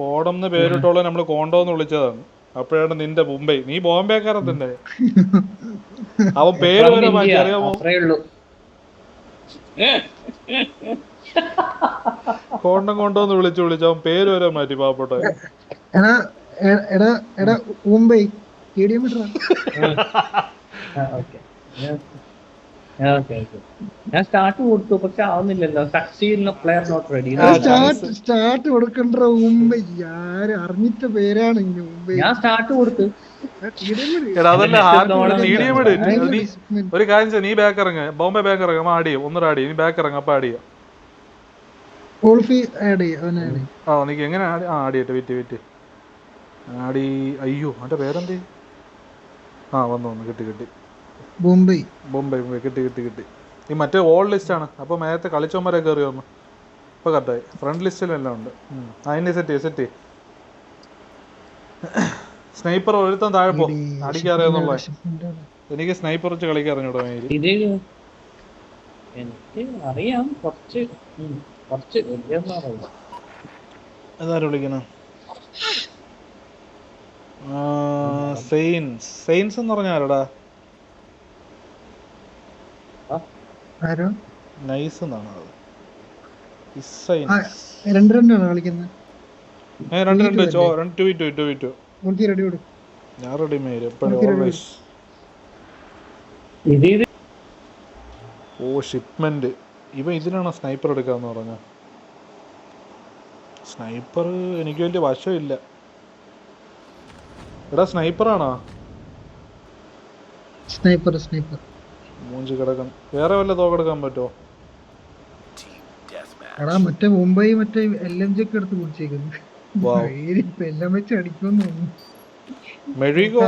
കോടംന്ന് പേരിട്ടുള്ള നമ്മൾ കോണ്ടോന്ന് വിളിച്ചതാണ്. അപ്പോഴാണ് നിന്റെ മുംബൈ നീ ബോംബെക്കാരൻ തന്നെ അവൻ പേര് From വരെ മാറ്റി അറിയാമോ കോണ്ടം കൊണ്ടോന്ന് വിളിച്ചു വിളിച്ചു അവൻ പേര് വരെ മാറ്റി പാവപ്പെട്ട എടാ എടാ എടാ മുംബൈ സ്റ്റേഡിയം ഇട്ടാ ഞാൻ- സ്റ്റാർട്ട് കൊടുത്തു പക്ഷെ ആവുന്നില്ലല്ലോ. Succeed player not ready start start കൊടുക്കണ്ട മുംബൈ ആര് അറിഞ്ഞിട്ട് പേരാണ് ഞാൻ സ്റ്റാർട്ട് കൊടുത്തു. ഒരു കാര്യം ചെയ്യ്, നീ ബാക്ക് ഇറങ്ങ. ബോംബെ ബാക്ക് ഇറങ്ങാം. ആടിയോ ഒന്നര ആഡ് നീ ബാക്ക് ഇറങ്ങാം അപ്പൊ ആടിയോ ആ നീക്ക് എങ്ങനെ ആ ആഡ് ചെയ്യട്ടെ വെയിറ്റ് വെയിറ്റ് ആടി അയ്യോ അവന്റെ പേരെന്തേ? ആ വന്നു വന്നു. കിട്ടി കിട്ടി. മുംബൈ ബോംബെ ബോംബെ. കിട്ടി കിട്ടി കിട്ടി. ഈ മറ്റേ ഓൾ ലിസ്റ്റ് ആണ്. അപ്പോൾ നേരത്തെ കളിച്ചോമരെ കയറി വന്നു? ഇപ്പോൾ കറക്റ്റായി ഫ്രണ്ട് ലിസ്റ്റിലെല്ലാം ഉണ്ട്. ഉം. ആ സെറ്റ് ചെയ്യ് സെറ്റ് സ്നൈപ്പർ ഒരുത്തൻ താഴെ പോ. അടിക്കറിയാന്നുള്ള എനിക്ക് സ്നൈപ്പർ വെച്ച് കളിക്കാൻ അറിഞ്ഞൂടാ എനിക്ക് അറിയാം. കുറച്ച് കുറച്ച് അതാരും വിളിക്കുന്ന? സെയിൻസ്. സെയിൻസ് എന്ന് പറഞ്ഞാൽ ആരടാ ആരോ നൈസ് എന്നാണ് അത്. രണ്ട് രണ്ടാണ് കളിക്കുന്നത് രണ്ട് രണ്ട്. വെച്ചോ രണ്ട് two two two two ready ഞാൻ മേര് ഓൾവേസ് ഓ ഷിപ്മെന്റ് ഇതിനാണ് സ്നൈപ്പർ എടുക്കാന്ന് പറഞ്ഞ? സ്നൈപ്പർ എനിക്ക് വലിയ വശമില്ല. എടാ സ്നൈപ്പറാണോ സ്നൈപ്പർ സ്നൈപ്പർ മൂഞ്ചി കിടക്കണം വേറെ വല്ല തോക്ക് എടുക്കാൻ പറ്റുമോ എടാ മറ്റേ മുംബൈ മറ്റേ എൽ എം ജി ഒക്കെ എടുത്ത് കുടിച്ചേക്കുന്നു. ഇപ്പൊ എല്ലാം വെച്ച് അടിക്കുമെന്ന് മെഴുകോ?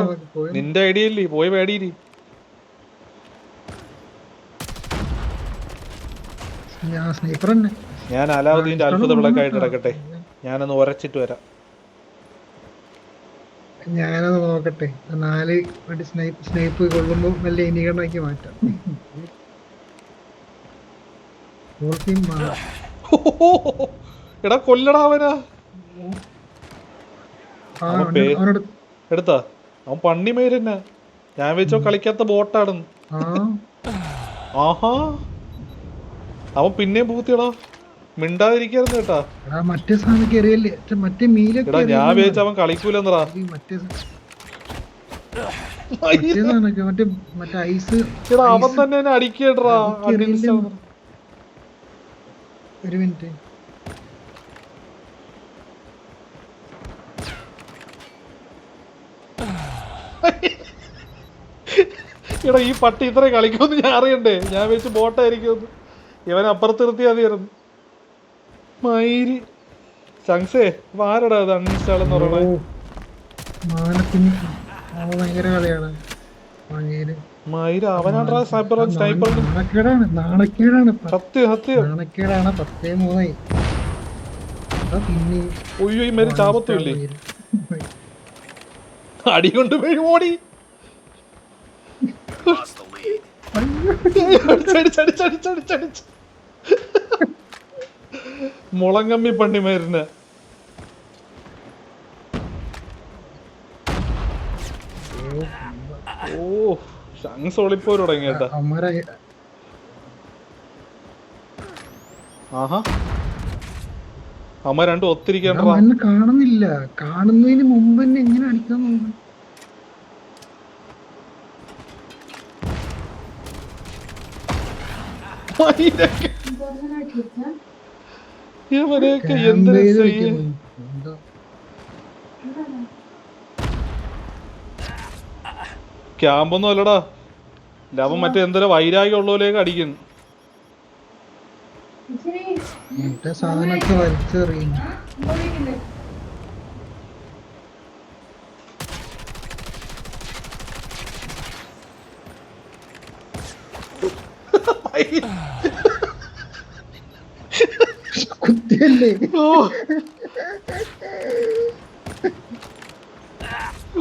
നിന്റെ ഐഡിയ ഇല്ലേ? പോയി തന്നെ ഞാൻ അലാവുദ്ദീന്റെ അത്ഭുത വിളക്കായിട്ട് ഇടക്കട്ടെ ഞാനൊന്ന് ഉരച്ചിട്ട് വരാം. ഞാനത് നോക്കട്ടെ. നാല് വണ്ടി സ്നൈപ്പ് സ്നൈപ്പ് കൊള്ളുമ്പോ നല്ല ഇനികണ്ണാക്കി മാറ്റാം. എടാ കൊല്ലടാ അവനാ. എടുത്താ? അവൻ പണ്ണിമേരന്നെ ഞാൻ വെച്ചോ കളിക്കാത്ത ബോട്ടാണെന്ന് ആഹാ. അവൻ പിന്നെയും പൂത്തിയടാ മിണ്ടാതിരിക്കായിരുന്നു കേട്ടാ. മറ്റേ സാധനം കയറിയല്ലേ മറ്റേ- മീല ഞാൻ വിചാരിച്ച അവൻ കളിക്കൂലെന്നടാ ഈ മറ്റേ മറ്റേ മറ്റേ ഐസ് അവൻ തന്നെ എന്നെ അടിക്കടാ ഒരു മിനിറ്റ്. എടാ ഈ പട്ടി ഇത്ര കളിക്കുമെന്ന് ഞാൻ അറിയണ്ടേ? ഞാൻ വെച്ച് ബോട്ടായിരിക്കും ഇവൻ അപ്പുറത്ത് നിർത്തിയാ മയിരി ചങ്സേ വാരടാ അത് അൺഇൻസ്റ്റാൾ എന്ന് പറയണേ ഭയങ്കര കളിയാണ്. മയിര് അവനാണ്ടാ സ്നൈപ്പർ സ്നൈപ്പർ നാണക്കേടാണ് നാണക്കേടാണ് സത്യം സത്യം. നാണക്കേടാണ് പത്തേ മൂന്നായി. ഒയ്യോ ഈ മേരി ചാപത്തുമില്ലേ? അടി കൊണ്ട് വീഴും ഓടി അടിച്ചടിച്ചടിച്ചടിച്ചടിച്ചടിച്ച്. മുളങ്കമ്മി പണ്ടിമേരിന് ഓ ഷങ്സ് ഒളിപ്പോ തുടങ്ങി കേട്ടാ ആഹാ. അമ്മ രണ്ടും ഒത്തിരിക്കണ്ടാ കാണുന്നില്ല. കാണുന്നതിന് മുമ്പ് തന്നെ എങ്ങനെ അടിക്കാൻ നോക്കുന്നു ഇവരെയൊക്കെ എന്ത് ക്യാമ്പൊന്നും അല്ലടാ. ലാഭം മറ്റേ എന്തോ വൈരാഗ്യം ഉള്ളവരേക്ക് അടിക്കുന്നു മറ്റേ സാധനമൊക്കെ വലിച്ചെറിയുന്നു. കുത്തിയല്ലേ ഓ.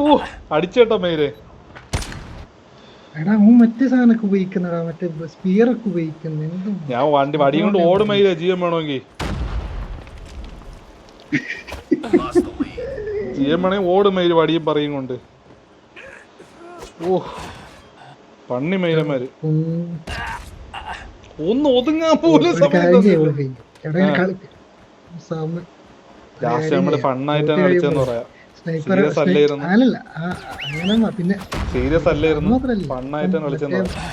ഓ അടിച്ചേട്ടാ മേരെ. എടാ അവൻ മറ്റേ സാധനമൊക്കെ ഉപയോഗിക്കുന്നടാ മറ്റേ സ്പിയർ ഒക്കെ ഉപയോഗിക്കുന്നു. എന്തും ഞാൻ വണ്ടി വടി കൊണ്ട് ഓടും ജീവൻ വേണമെങ്കിൽ. ജീവൻ വേണമെങ്കിൽ ഓടും മയിൽ വടിയും പറയും കൊണ്ട്. ഓ പണ്ണി മയിലന്മാര് ഒന്ന് ഒതുങ്ങാൻ പോലും സമയം ലാസ്റ്റ് നമ്മൾ ഫണ്ണായിട്ടാണ് പറയാം. സ്നൈപ്പർ അങ്ങനെ പിന്നെ സീരിയസ് അല്ലായിരുന്നു. ഫണ്ണായിട്ടാണ്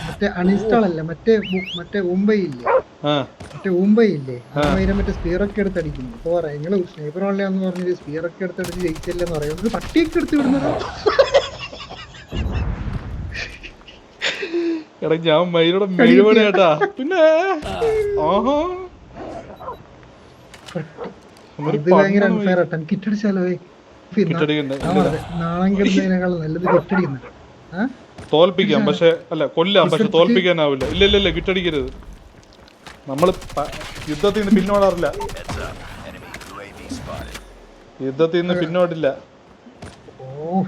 മറ്റേ അൺഇൻസ്റ്റാൾ അല്ല മറ്റേ മറ്റേ മുംബൈ ഇല്ലേ ആ. മറ്റേ മുംബൈ ഇല്ലേ അതുമാതിരി മറ്റേ സ്പീറൊക്കെ എടുത്ത് അടിക്കുന്നു. അപ്പൊ പറയാം നിങ്ങൾ സ്നൈപ്പർ ഓൺലയാന്ന് പറഞ്ഞ് സ്പീറൊക്കെ എടുത്ത് അടിച്ച് ജയിച്ചല്ലെന്ന് പറയാം. ഒരു പട്ടിയൊക്കെ എടുത്ത് വിടുന്നത് എടാ ഞാൻ മയിലൂടെ മെഴുപണി കേട്ടാ. പിന്നെ ഒരു ഇത് ഭയങ്കര അൺഫെയർ ആട്ടോ. നല്ലത് തോൽപ്പിക്കാം പക്ഷെ അല്ല കൊല്ലാം പക്ഷെ തോൽപ്പിക്കാനാവില്ല. ഇല്ല ഇല്ല ഇല്ല കിട്ടടിക്കരുത്. നമ്മൾ പ- യുദ്ധത്തിൽ നിന്ന് പിന്നോടാറില്ല യുദ്ധത്തിൽ നിന്ന് പിന്നോട്ടില്ല ഓ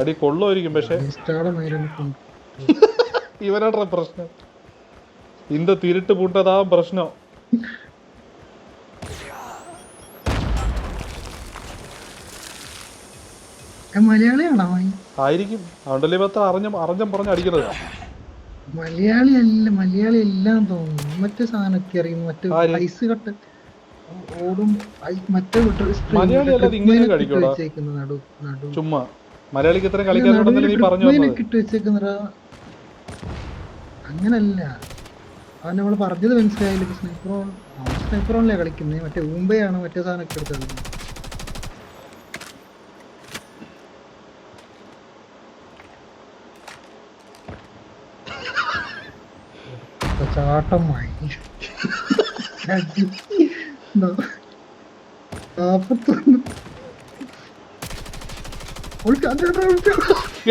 അടി കൊള്ളുമായിരിക്കും പക്ഷെ. ഇവനാട്ര പ്രശ്നം. ഇന്ത തിരിട്ട് പൂട്ടതാ പ്രശ്നം. മലയാളിയാണോ ആയിരിക്കും. അതുകൊണ്ടല്ലേ പത്ത അറിഞ്ഞ അറിഞ്ഞം പറഞ്ഞ് അടിക്കുന്നത് മലയാളി അല്ല മലയാളി എല്ലാം തോന്നുന്നു. മറ്റേ സാധനമൊക്കെ അറിയുന്നു. മറ്റേ ഐസ് കട്ട് ഓടും മറ്റേ ചുമ്മാ. മലയാളിക്ക് ഇത്രയും അങ്ങനല്ല. അവൻ നമ്മൾ പറഞ്ഞത് മനസ്സിലായില്ല? സ്നൈപ്പർ ഓണിലെ കളിക്കുന്നത് മറ്റേ ഊമ്പയാണ് മറ്റേ സാധനമൊക്കെ എടുത്ത് ചാട്ടം വാങ്ങി.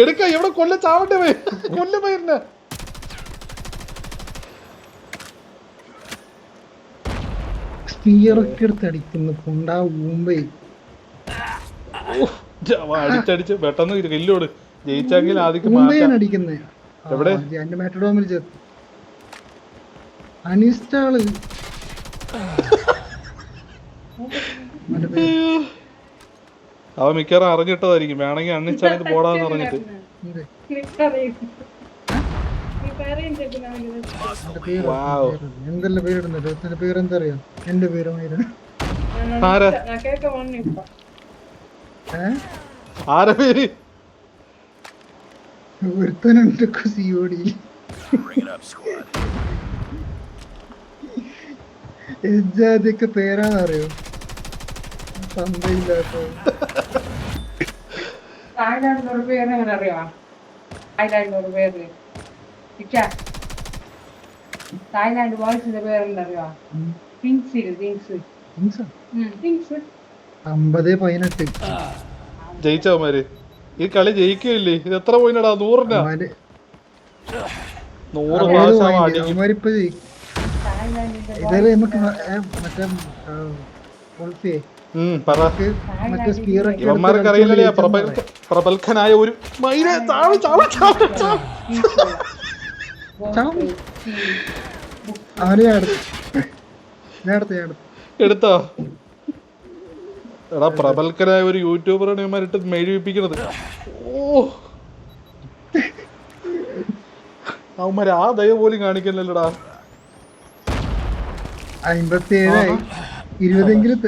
എടുക്ക എവിടെ കൊല്ല ചാവട്ടെ കൊല്ല പോയിരുന്ന. സ്പീയറൊക്കെ എടുത്ത് അടിക്കുന്നു കൊണ്ടാ ഊമ്പേ അടിച്ചടിച്ച്. പെട്ടെന്ന് കില്ലോട് ജയിച്ചെങ്കിൽ ആദ്യം എവിടെ? മാറ്റഡോമിൽ ചേർത്ത്. അനിസ്റ്റാൾ. അവ മിക്കവാറും അറിഞ്ഞിട്ടതായിരിക്കും. വേണമെങ്കിൽ അണ്ണിച്ചാണിത് പോടാന്ന് പറഞ്ഞിട്ട്. എന്തെല്ലാം പേരിടുന്നത്? എന്റെ പേരെന്താ അറിയാം എന്റെ പേര് മൈര. ആരാ? പേര്? ഒരുത്തനുണ്ട് സിയോടി എജാതിയൊക്കെ പേരാന്നറിയോ? തന്തയില്ലാത്ത. തായ്ലാൻഡിൽ ഒരു പേര് എങ്ങനെ പേര്. ഇച്ച തായ്ലാൻഡ് ബോയ്സിന്റെ പേരെന്താ അറിയാമോ തിങ്സ് തിങ്സ് തിങ്സാ? തിങ്സ് അമ്പത് പതിനെട്ട്. ജയിച്ചവന്മാര് ഈ കളി ജയിക്കില്ലേ? ഇത് എത്ര പോയിനടാ നൂറിനാ? നൂറ് പ്രാവശ്യം. അടിക്കും. ഇതല്ലേ നമുക്ക് മറ്റേ ഇവന്മാർക്ക് പ്രബൽഖനായ ഒരു മൈനെ താഴെ ചാവ് ചാവ് ചാവ്. ചാവും. അവന് ഞാൻ എടുത്തു എടാ പ്രബൽക്കനായ ഒരു യൂട്യൂബറാണ് ഇവന്മാരിട്ട് മെഴുവിപ്പിക്കണത് ഓ. അവന്മാര് ആ ദയ പോലും കാണിക്കണല്ലോടാ അമ്പത്തി ഏഴായി ഇരുപതെങ്കിലും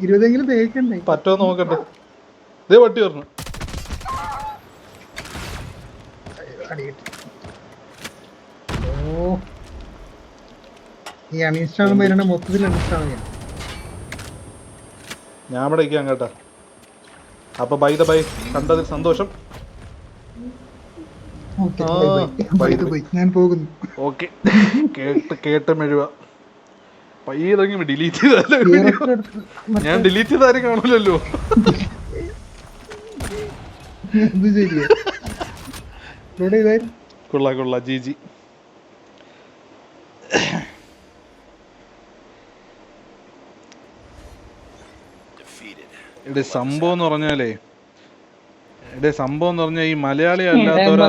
ഇരുപതെങ്കിലും തേക്കണ്ടേ? പറ്റോ നോക്കട്ടെ. ഇതേ പട്ടി പറഞ്ഞു ഓ. ഈ അൺഇൻസ്റ്റാൾ വരുന്ന മൊത്തത്തിൽ അൺഇൻസ്റ്റാൾ ഞാൻ ഇവിടെ ഇരിക്കാം കേട്ടാ. അപ്പൊ ബൈ ദ ബൈ കണ്ടതിൽ സന്തോഷം ഓക്കെ ആ, ബൈ bye. ബൈ ഞാൻ പോകുന്നു. ഓക്കെ. കേട്ട് കേട്ട മെഴുവ പയ്യതങ്ങി ഡിലീറ്റ് ചെയ്താലോ? ഞാൻ ഡിലീറ്റ് ചെയ്താരും കാണൂലല്ലോ അത് ശരിയാ ഇവിടെ കൊള്ളാ കൊള്ളാ. ജി സംഭവം എന്ന് പറഞ്ഞാലേ ഇവിടെ സംഭവം എന്ന് പറഞ്ഞാൽ ഈ മലയാളി അല്ലാത്തവരെ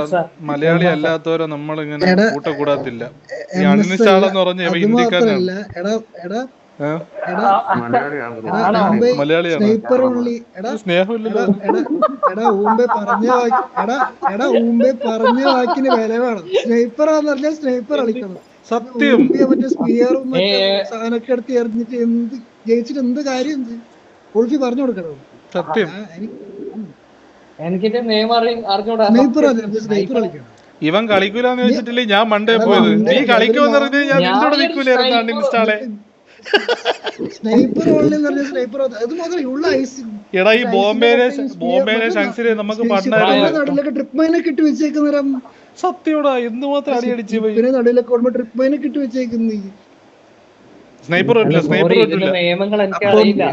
മലയാളി അല്ലാത്തവരെ നമ്മൾ ഇങ്ങനെ കൂട്ട കൂട്ടക്കൂടാത്തില്ല ഈ അൺനിച്ചാളെന്ന് പറഞ്ഞ ഇവ അത് ഹിന്ദിക്കാരനാണ്. എടാ എടാ എടാ എടാ മലയാളിയാണോ? സ്നൈപ്പർ ഉള്ളി എടാ സ്നേഹമില്ലല്ലോ. എടാ എടാ എടാ ഊമ്പെ പറഞ്ഞ എടാ എടാ ഊമ്പെ പറഞ്ഞ വാക്കിന് വില വേണം. സ്നൈപ്പർ എന്ന് പറഞ്ഞാൽ സ്നൈപ്പർ കളിക്കണം. സത്യം. മറ്റേ സ്പിയറും. സാധനമൊക്കെ എടുത്ത് എറിഞ്ഞിട്ട് എന്ത് ജയിച്ചിട്ട് എന്ത് കാര്യം എന്ത് ഉൾഫി പറഞ്ഞു കൊടുക്കണം? സത്യം. നിയമം അറിഞ്ഞൂടാ. ഇവൻ കളിക്കൂലെന്ന് വെച്ചിട്ടില്ലേ ഞാൻ മണ്ടേ പോയത്. നീ കളിക്കുമെന്ന് പറഞ്ഞ് ഞാൻ നിന്നോട് നിൽക്കൂലായിരുന്നു അൺഇൻസ്റ്റാളെ സ്നൈപ്പർ. ഓൺലൈൻ പറഞ്ഞ സ്നൈപ്പർ അത് മാത്രമേ ഉള്ള ഐസ് എടാ ഈ ബോംബെയിലെ നമുക്ക് പണ്ടായിരുന്നു. ട്രിപ്പ് മൈനൊക്കെ ഇട്ട് വെച്ചേക്കുന്നേരം സത്യയോടാ പിന്നെ നടുവിലൊക്കെ ട്രിപ്പ് മൈനൊക്കെ ഇട്ട് വെച്ചേക്കുന്ന. സ്നൈപ്പർ സ്നൈപ്പർ നിയമങ്ങൾ എനിക്ക് അറിയില്ല.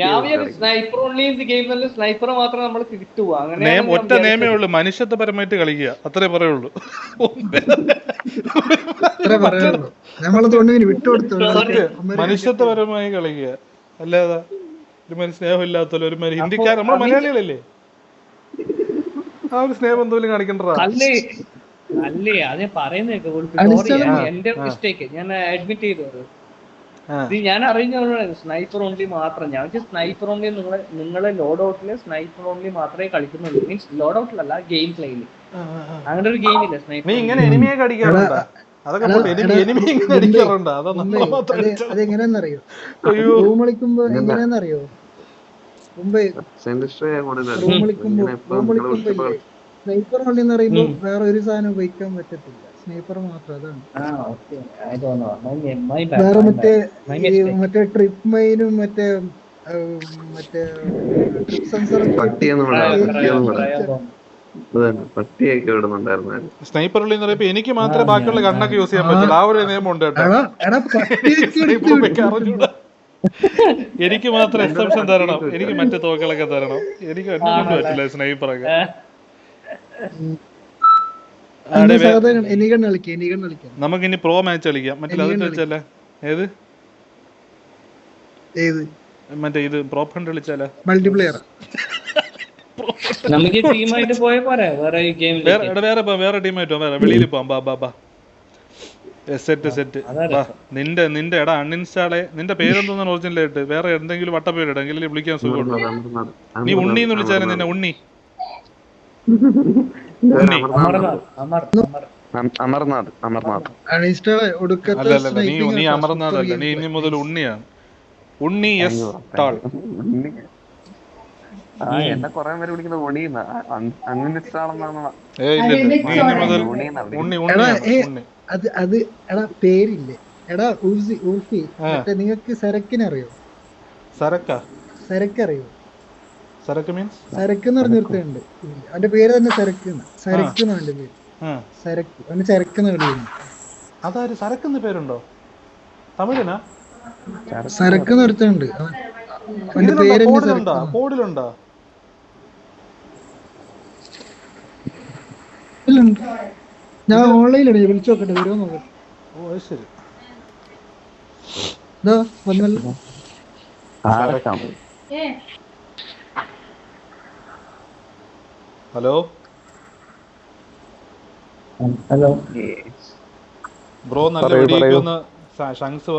ഞാൻ വിചാരിച്ചു സ്നൈപ്പർ ഓൺലി ഗെയിം നല്ല സ്നൈപ്പർ മാത്രം നമ്മൾ കിട്ടുക അങ്ങനെ ഒറ്റ നിയമേ ഉള്ളൂ. മനുഷ്യത്വപരമായിട്ട് കളിക്കുക. അത്രേ പറയുള്ളൂ. മനുഷ്യത്വപരമായി കളിക്കുക. അല്ലാതെ ഒരു മനുഷ്യ സ്നേഹമില്ലാത്തല്ലോ ഒരു മനുഷ്യ ഹിന്ദിക്കാർ നമ്മൾ മലയാളികളല്ലേ? ആ ഒരു സ്നേഹം എന്തോലും കാണിക്കണ്ടാ അല്ലേ? അല്ലേ? അത് പറയുന്നേക്ക് എന്റെ മിസ്റ്റേക്ക് ഞാൻ അഡ്മിറ്റ് ചെയ്തു. ഇത് ഞാൻ അറിഞ്ഞ സ്നൈപ്പർ ഓൺലി മാത്രം. ഞാൻ സ്നൈപ്പർ ഓൺലി നിങ്ങളെ നിങ്ങളെ ലോഡ് ഔട്ടിൽ സ്നൈപ്പർ ഓൺലി മാത്രമേ കളിക്കുന്നുള്ളൂ. മീൻസ് ലോഡ് ഔട്ടിലല്ല ഗെയിം പ്ലേയിൽ അങ്ങനെ ഒരു ഗെയിം ഇല്ല സ്നൈപ്പർ ഇങ്ങനെ എനിമിയൊക്കെ അടിക്കാറുണ്ടാ? അതൊക്കെ എനിമി എനിമി ഇങ്ങനെ അടിക്കാറുണ്ടാ? അതാ നമ്മളെ മാത്രം അടിച്ചത്. അതെങ്ങനെയാന്നറിയോ അയ്യോ റൂം മുമ്പേ സ്നൈപ്പർ ഓൺലി എന്ന് പറയുമ്പോ വേറെ ഒരു സാധനം ഉപയോഗിക്കാൻ പറ്റത്തില്ല. സ്നൈപ്പർ മാത്രം അതാണ്. ആ okay. I don't know my my വേറെ മറ്റേ മറ്റേ ട്രിപ്പ് മൈനും മറ്റേ മറ്റേ ട്രിപ്പ് പട്ടിയൊക്കെ സ്നൈപ്പർ ഉള്ളി എന്ന് പറയുമ്പോ എനിക്ക് മാത്രമേ ബാക്കിയുള്ള കണ്ണൊക്കെ യൂസ് ചെയ്യാൻ പറ്റുള്ളൂ. ആ ഒരു നിയമം ഉണ്ട് കേട്ടോ. എനിക്ക് മാത്രം എക്സെപ്ഷൻ തരണം. എനിക്ക് മറ്റേ തോക്കുകളൊക്കെ തരണം. എനിക്ക് പറ്റില്ല സ്നൈപ്പറൊക്കെ. നമുക്ക് ഇനി പ്രോ മാച്ച് കളിക്കാം. മറ്റേ വെച്ചല്ലേ ഏത്? ഏത്? മറ്റേ ഇത് പ്രോ ഫണ്ട് കളിച്ചാലേ? മൾട്ടിപ്ലെയർ നമുക്ക് ടീമായിട്ട് പോയ പോരെ? വേറെ ഗെയിം വേറെ എടാ വേറെ പോ, വേറെ ടീമായിട്ട് വേറെ. വെളിയിൽ പോവാം. ബാ ബാ ബാ. സെറ്റ് സെറ്റ് ബാ നിന്റെ നിന്റെ എടാ അൺഇൻസ്റ്റാളെ നിന്റെ പേരെന്തോന്നാണ് ഒറിജിനൽ ആയിട്ട് വേറെ എന്തെങ്കിലും വട്ടപ്പേര് എങ്കിലും വിളിക്കാൻ സുഖമുണ്ടോ നീ ഉണ്ണി എന്ന് വിളിച്ചാലും നിന്നെ ഉണ്ണി? അമർനാഥ്. അമർ അമർ. അമർനാഥ് നീ അമർനാഥ് അല്ല നീ ഇനി മുതൽ ഉണ്ണിയാണ് ഉണ്ണി എസ് ടാൾ ആ എന്നെ കൊറേ പേര് വിളിക്കുന്നത് ഒണിയുന്ന അങ്ങനെ ഇഷ്ടമാണെന്നാണ് അത് അത് എടാ പേരില്ലേ? എടാ നിങ്ങൾക്ക് സരക്കിനെ അറിയോ സരക്ക സരക്ക്. അറിയോ സരക്ക് മീൻസ് സരക്ക് എന്ന് പറഞ്ഞ അവന്റെ പേര് തന്നെ സരക്ക്. സരക്ക് പേര്. സരക്ക്. അവന് ചരക്ക് എന്ന് അതാര്? സരക്ക് എന്ന പേരുണ്ടോ? തമിഴിനാ? സരക്ക് എന്ന് ഒരുത്തനുണ്ട്. അവൻ- അവന്റെ പേര് കോഡിലുണ്ടോ. ഞാൻ ഓൺലൈനിലാണ് വിളിച്ചു നോക്കട്ടെ. വരുമോ നോക്കട്ടെ. ഓ ശരി. വന്നല്ലോ. ഹലോ? ഹലോ. ബ്രോ നല്ല വെടിയൊന്ന് ഷങ്സ്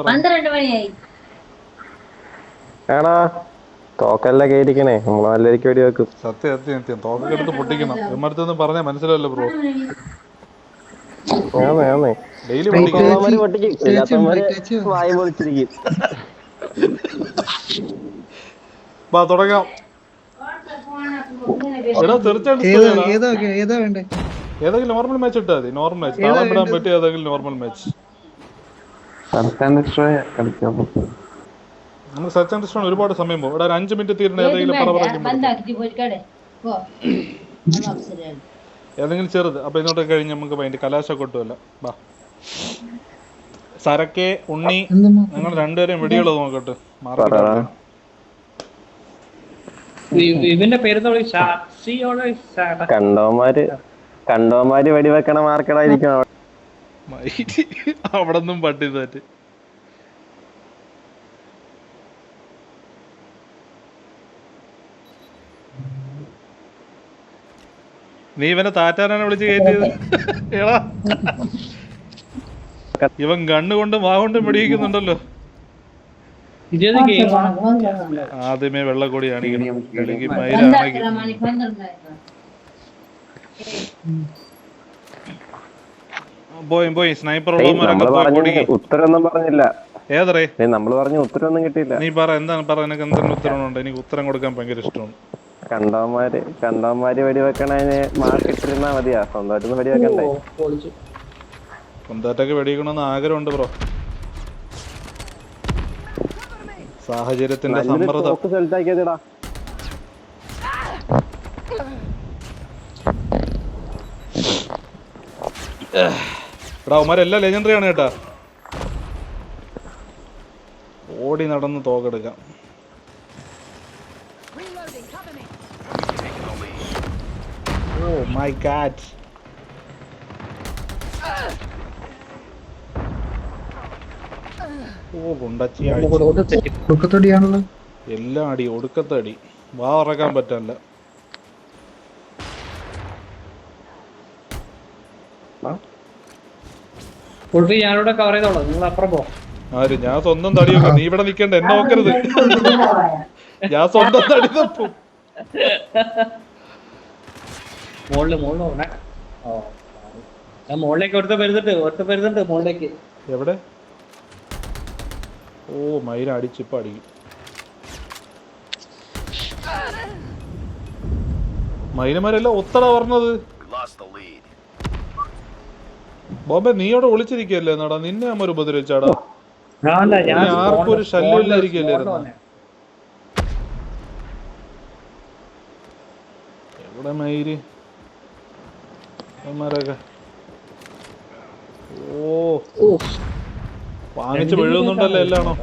ആടാ തോക്കെല്ലാം കയറ്റിക്കണേ നമ്മൾ നല്ലൊരിക്ക് വെടി വെക്കും സത്യം സത്യം സത്യം. തോക്കൊക്കെ എടുത്ത് പൊട്ടിക്കണം. എമ്മടുത്തൊന്നും പറഞ്ഞാ മനസ്സിലല്ലോ ബ്രോ. ഡെയിലി പൊട്ടിക്കും. തുടങ്ങാം എടാ തീർച്ചയായിട്ടും ഏതാ ശരിയാടാ. ഏതാ ഏതാ വേണ്ടേ ഏതെങ്കിലും നോർമൽ മാച്ച് ഇട്ടാ മതി. നോർമൽ മാച്ച് താളം വിടാൻ പറ്റിയ ഏതെങ്കിലും നോർമൽ മാച്ച് നമുക്ക് സെർച്ച് ആൻഡ് ഡിസ്ട്രോൺ ഒരുപാട് സമയം പോകും. ഇവിടെ ഒരു അഞ്ച് മിനിറ്റ് തീരുന്ന ഏതെങ്കിലും പറ ഏതെങ്കിലും ചെറുത്. അപ്പൊ ഇന്നോട്ട് കഴിഞ്ഞ് നമുക്ക് അതിന്റെ കലാശ കൊട്ടുമല്ല വാ സരക്കെ ഉണ്ണി നിങ്ങൾ ഞങ്ങൾ രണ്ടുപേരെയും വെടിയുള്ളത് നോക്കട്ടെ. മാറി ഇവന്റെ പേര് കണ്ടോമാര് കണ്ടോമാര് വെടിവെക്കണ മാർക്കടായിരിക്കും അവിടെ. നിന്നും പട്ടി തോറ്റ്. നീ ഇവനെ താറ്റാനാണ് വിളിച്ച് കയറ്റിയത്? എടാ. ഇവൻ കണ്ണുകൊണ്ടും വാ കൊണ്ടും പിടിയിക്കുന്നുണ്ടല്ലോ ആദ്യമേ വെള്ളക്കൊടിയാണ് കളിക്ക് പോയി പോയി. സ്നൈപ്പർ ഉത്തരൊന്നും പറഞ്ഞില്ല. ഏതറേ? നമ്മൾ പറഞ്ഞ ഉത്തരം ഒന്നും കിട്ടിയില്ല. നീ പറ എന്താണ് പറ? എനിക്ക് എന്തെങ്കിലും ഉത്തരമുണ്ട്? എനിക്ക് ഉത്തരം കൊടുക്കാൻ ഭയങ്കര ഇഷ്ടമാണ്. കണ്ടവന്മാര് കണ്ടവന്മാര് വെടിവെക്കണതിന് മാർക്കിട്ടിരുന്നാ മതിയാ. സ്വന്തമായിട്ടൊന്നും വെടിവെക്കണ്ടേ സ്വന്തമായിട്ടൊക്കെ വെടിവെക്കണമെന്ന് ആഗ്രഹമുണ്ട് ബ്രോ. സാഹചര്യത്തിന്റെ സമ്മർദ്ദം. എടാ അവന്മാരെല്ലാം ലെജൻഡറി ആണ് കേട്ടാ. ഓടി നടന്ന് തോക്കെടുക്കാം. ഓ മൈ ഗാഡ് ഓ ഗുണ്ടച്ചി. ഒടുക്കത്തടിയാണല്ലോ. എല്ലാം അടി ഒടുക്കത്തെ അടി വാ ഉറക്കാൻ പറ്റല്ല. ഞാനിവിടെ കവർ ചെയ്തോളാം. നിങ്ങൾ അപ്പുറം പോ. ആര്? ഞാൻ സ്വന്തം തടി വെക്കാം നീ ഇവിടെ നിക്കണ്ട എന്നെ നോക്കരുത്. ഞാൻ സ്വന്തം തടി തപ്പും. നോക്കണേ. ഞാൻ മുകളിലേക്ക് ഒരുത്ത വരുന്നുണ്ട് ഒരുത്ത വരുന്നുണ്ട് മോളിലേക്ക്. എവിടെ? ഓ മയില അടിച്ചിപ്പോ അടിക്കും. മയിലമാരെല്ലാം ഒത്തട പറഞ്ഞത്? ബോംബെ നീ അവിടെ ഒളിച്ചിരിക്കല്ലേ എന്നാടാ നിന്നെ അമ്മ ഉപദ്രവിച്ചാടാ. ആർക്കും ഒരു ശല്യം ഇല്ലായിരിക്കല്ലേ എവിടെ മയിൽ? അവന്മാരൊക്കെ ഓ. വാങ്ങിച്ച് വീഴുന്നുണ്ടല്ലോ എല്ലാണോ?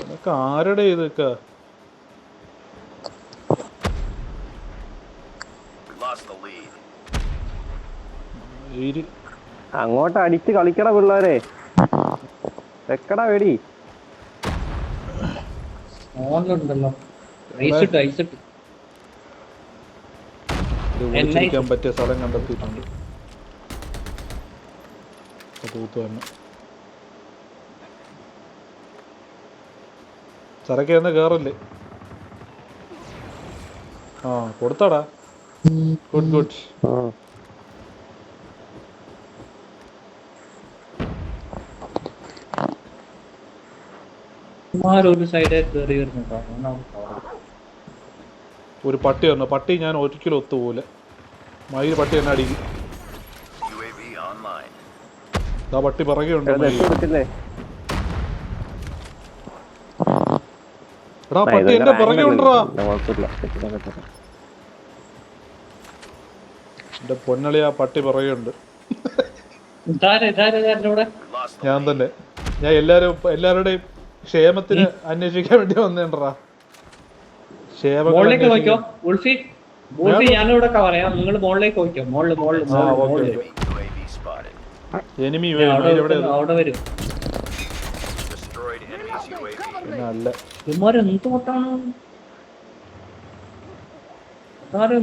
ഇതൊക്കെ ആരുടെ ഇതൊക്കെ? ഇരി അങ്ങോട്ട് അടിച്ച് കളിക്കട പിള്ളേരെ. വെക്കടാ വേടി. മോളിലുണ്ടല്ലോ ഒളിച്ചിരിക്കാൻ പറ്റിയ സ്ഥലം കണ്ടെത്തിയിട്ടുണ്ട്. തൂത്ത് തന്നെ. ചരക്ക് എന്ന് കേറല്ലേ? ആ കൊടുത്താടാ. Good good. ഒരു സൈഡേ കയറി വരുന്നുണ്ടോ എന്നാ നമുക്ക് cover ചെയ്യാം. ഒരു പട്ടി വന്നു. പട്ടി ഞാൻ ഒരിക്കലും ഒത്തുപോലെ മയിൽ പട്ടി എന്നെ അടിക്കും. ആ പട്ടി പിറകെ ഉണ്ട് എടാ, പട്ടി എന്റെ പിറകെ? ഉണ്ടടാ. എന്റെ പൊന്നളി ആ പട്ടി പിറകെ ഉണ്ട്. ഞാൻ തന്നെ. ഞാൻ എല്ലാരും എല്ലാവരുടെയും ക്ഷേമത്തിന് അന്വേഷിക്കാൻ വേണ്ടി വന്നേണ്ടറാ ക്ഷേമങ്ങൾ മുകളിലേക്ക് നോക്കിയോ. ഉൾഫി ഉൾഫി ഞാനിവിടെ പറയാം നിങ്ങൾ മുകളിലേക്ക് നോക്കിയോ മുകളിൽ മുകളിൽ എനിമി അവിടെ വരും. എന്ത്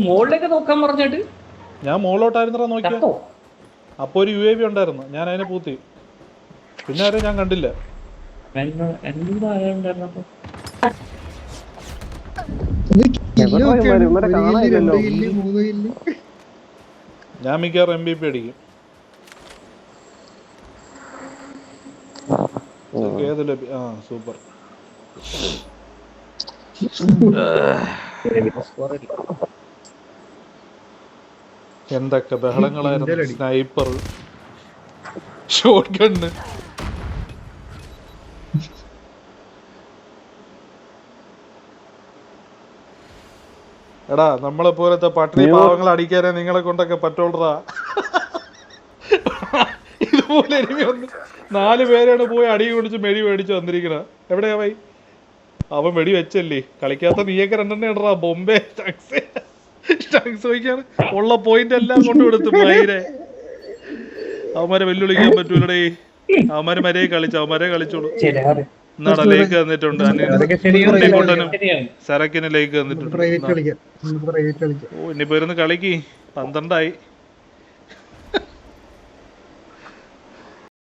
മുകളിലേക്ക് നോക്കാൻ പറഞ്ഞിട്ട്? ഞാൻ മുകളിലോട്ടായിരുന്നറാ നോക്കിയോ. അപ്പൊ ഒരു യു എ ബി ഉണ്ടായിരുന്നു. ഞാൻ അതിനെ പൂത്തി. പിന്നെ ആരും ഞാൻ കണ്ടില്ല. എന്നെ- ഞാൻ മിക്കവാറും എം ബി പി അടിക്കും. ഉം. ഏത് ലഭ്യ ആ സൂപ്പർ. എന്തൊക്കെ ബഹളങ്ങളായിരുന്നു സ്നൈപ്പർ. ഷോട്ട് ഗണ്ണ് എടാ നമ്മളെ പോലത്തെ പട്ടിണി പാവങ്ങൾ അടിക്കാനേ നിങ്ങളെ കൊണ്ടൊക്കെ പറ്റോളറാ. ഇതുപോലെ എനിക്ക് വന്ന് നാല് പേരാണ് പോയി അടി കുടിച്ച് മെടി മേടിച്ച് വന്നിരിക്കണ. എവിടെയാ വൈ? അവൻ വെടി വെച്ചല്ലേ. കളിക്കാത്ത നീയൊക്കെ രണ്ടെണ്ണ ബോംബെ വയ്ക്കാണ് ഉള്ള പോയിന്റ് എല്ലാം കൊണ്ടു കൊടുത്തു മയിരെ അവന്മാരെ വെല്ലുവിളിക്കാൻ പറ്റൂലടേ. അവന്മാര് മരയെ കളിച്ചു അവന്മാരെ കളിച്ചോളൂ. എന്നാടാ ലൈക്ക് തന്നിട്ടുണ്ട് അനിയനും? സരക്കിന് ലൈക്ക് തന്നിട്ടുണ്ട് ഓ ഇനിയിപ്പോ ഇരുന്ന് കളിക്ക്. പന്ത്രണ്ടായി.